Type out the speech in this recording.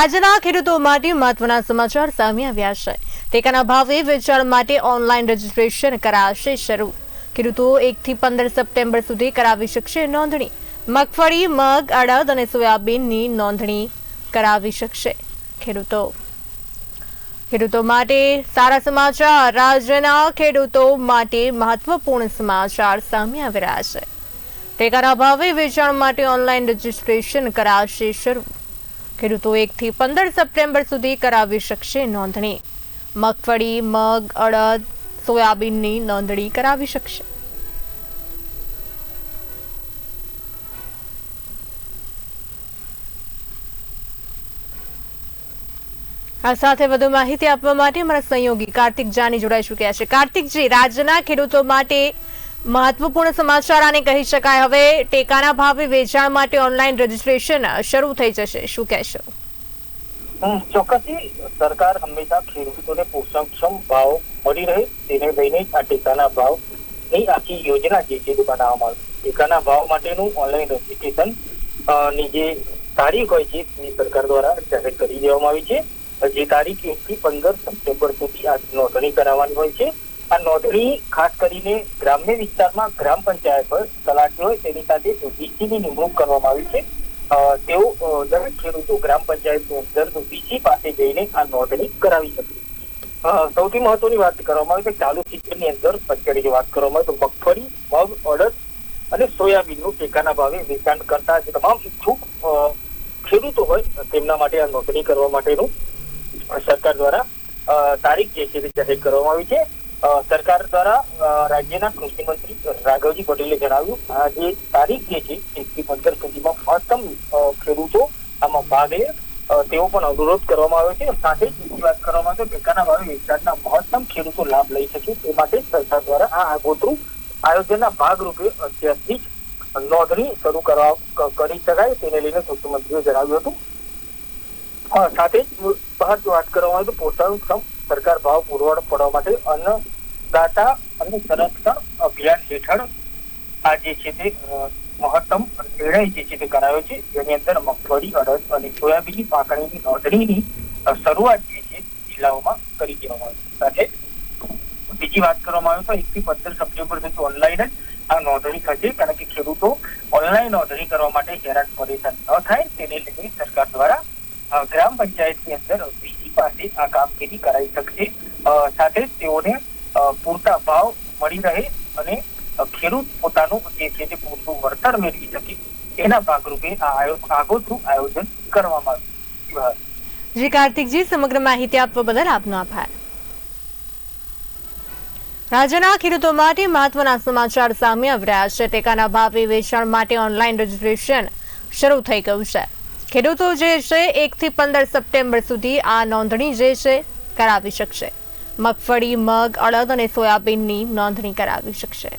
રાજ્યના ખેડૂતો માટે મહત્વના સમાચાર સામે આવ્યા છે. ટેકાના ભાવે વેચાણ માટે ઓનલાઈન રજીસ્ટ્રેશન કરાશે શરૂ. ખેડૂતો એકથી પંદર સપ્ટેમ્બર સુધી કરાવી શકશે નોંધણી. મગફળી, મગ, અડદ અને સોયાબીનની નોંધણી કરાવી શકશે ખેડૂતો. ખેડૂતો માટે સારા સમાચાર. રાજ્યના ખેડૂતો માટે મહત્વપૂર્ણ સમાચાર સામે આવી રહ્યા છે. ટેકાના ભાવે વેચાણ માટે ઓનલાઈન રજીસ્ટ્રેશન કરાશે શરૂ. ખેડૂતો એકથી પંદર સપ્ટેમ્બર સુધી કરાવી શકશે નોંધણી. મગફળી, મગ, અડદ, સોયાબીનની નોંધણી કરાવી શકશે. આ સાથે વધુ માહિતી આપવા માટે અમારા સહયોગી કાર્તિક જાની જોડાઈ ચુક્યા છે. કાર્તિકજી, રાજ્યના ખેડૂતો માટે મહત્વપૂર્ણ સમાચાર આને કહી શકાય. હવે ટેકાના ભાવે વેચાણ માટે ઓનલાઈન રજીસ્ટ્રેશન શરૂ થઈ જશે. શું કહેશો? ચોક્કસથી. સરકાર હંમેશા ખેડૂતોને પોષણક્ષમ ભાવ મળી રહે, તેને લઈને આ ટેકાના ભાવની આખી યોજના જે છે બનાવવામાં આવી ટેકાના ભાવ માટેનું ઓનલાઈન રજીસ્ટ્રેશનની જે તારીખ હોય છે તે સરકાર દ્વારા જાહેર કરી દેવામાં આવી છે. જે તારીખ એક થી પંદર સપ્ટેમ્બર સુધી આ નોંધણી કરાવવાની હોય છે. આ નોંધણી ખાસ કરીને ગ્રામ્ય વિસ્તારમાં ગ્રામ પંચાયત પર તલાટી હોય તેની સાથે વીસીની નિમણૂક કરવામાં આવી છે. તેઓ દરેક ખેડૂતો ગ્રામ પંચાયતની અંદર વીસી પાસે જઈને આ નોંધણી કરાવી શકે. સૌથી મહત્વની વાત કરવામાં આવે કે ચાલુ સિઝનની અંદર જે વાત કરવામાં આવે તો મગફળી, મગ, અડદ અને સોયાબીનનું ટેકાના ભાવે વેચાણ કરતા તમામ ઇચ્છુક ખેડૂતો હોય તેમના માટે આ નોંધણી કરવા માટેનું સરકાર દ્વારા તારીખ જે છે જાહેર કરવામાં આવી છે. સરકાર દ્વારા રાજ્યના કૃષિ મંત્રી રાઘવજી પટેલે જણાવ્યું આ તારીખ જે છે એકથી પંદર સુધીમાં મહત્તમ ખેડૂતો આમાં ભાગ લે તેવો પણ અનુરોધ કરવામાં આવ્યો છે સાથે જ બીજી વાત કરવામાં આવે ટેકાના ભાવે વેચાણના મહત્તમ ખેડૂતો લાભ લઈ શકે તે માટે સરકાર દ્વારા આ આગોતરું આયોજનના ભાગરૂપે અત્યારથી જ નોંધણી શરૂ કરવા કરી શકાય તેને લઈને કૃષિ મંત્રીએ જણાવ્યું હતું. સાથે જ મહત્વ વાત કરવામાં આવે તો પોષણક્ષમ સરકાર ભાવ પુરવઠો પાડવા માટે અન્નદાતા અને સંરક્ષણ અભિયાન હેઠળ આ જે છે તે મહત્તમ નિર્ણય જે છે તે કરાયો છે. જેની અંદર મગફળી, અડદ અને સોયાબીનની પાકણીની નોંધણીની શરૂઆત જે છે જિલ્લાઓમાં કરી દેવામાં આવી. સાથે બીજી વાત કરવામાં આવે તો એક થી પંદર સપ્ટેમ્બર સુધી ઓનલાઈન જ આ નોંધણી થશે. કારણ કે ખેડૂતો ઓનલાઈન નોંધણી કરવા માટે હેરાન પરેશાન ન થાય. તેને લઈને સરકાર દ્વારા ગ્રામ પંચાયતની અંદર વીસી પાસે આ કામગીરી કરાવી શકશે. સાથે જ તેઓને પૂરતા ભાવ મળી રહે અને ખેડૂત પોતાનું જે છે તે પૂરતું વળતર મેળવી શકે. એના ભાગરૂપે આ આગોતરું આયોજન કરવામાં આવ્યું. જી કાર્તિકજી, સમગ્ર માહિતી આપવા બદલ આપનો આભાર. રાજ્યના ખેડૂતો માટે મહત્વના સમાચાર સામે આવી રહ્યા છે. ટેકાના ભાવે વેચાણ માટે ઓનલાઈન રજીસ્ટ્રેશન શરૂ થઈ ગયું છે. ખેડૂતો જે છે, એકથી પંદર સપ્ટેમ્બર સુધી આ નોંધણી જે છે, કરાવી શકશે. મગફળી, મગ, અડદ અને સોયાબીનની નોંધણી કરાવી શકશે.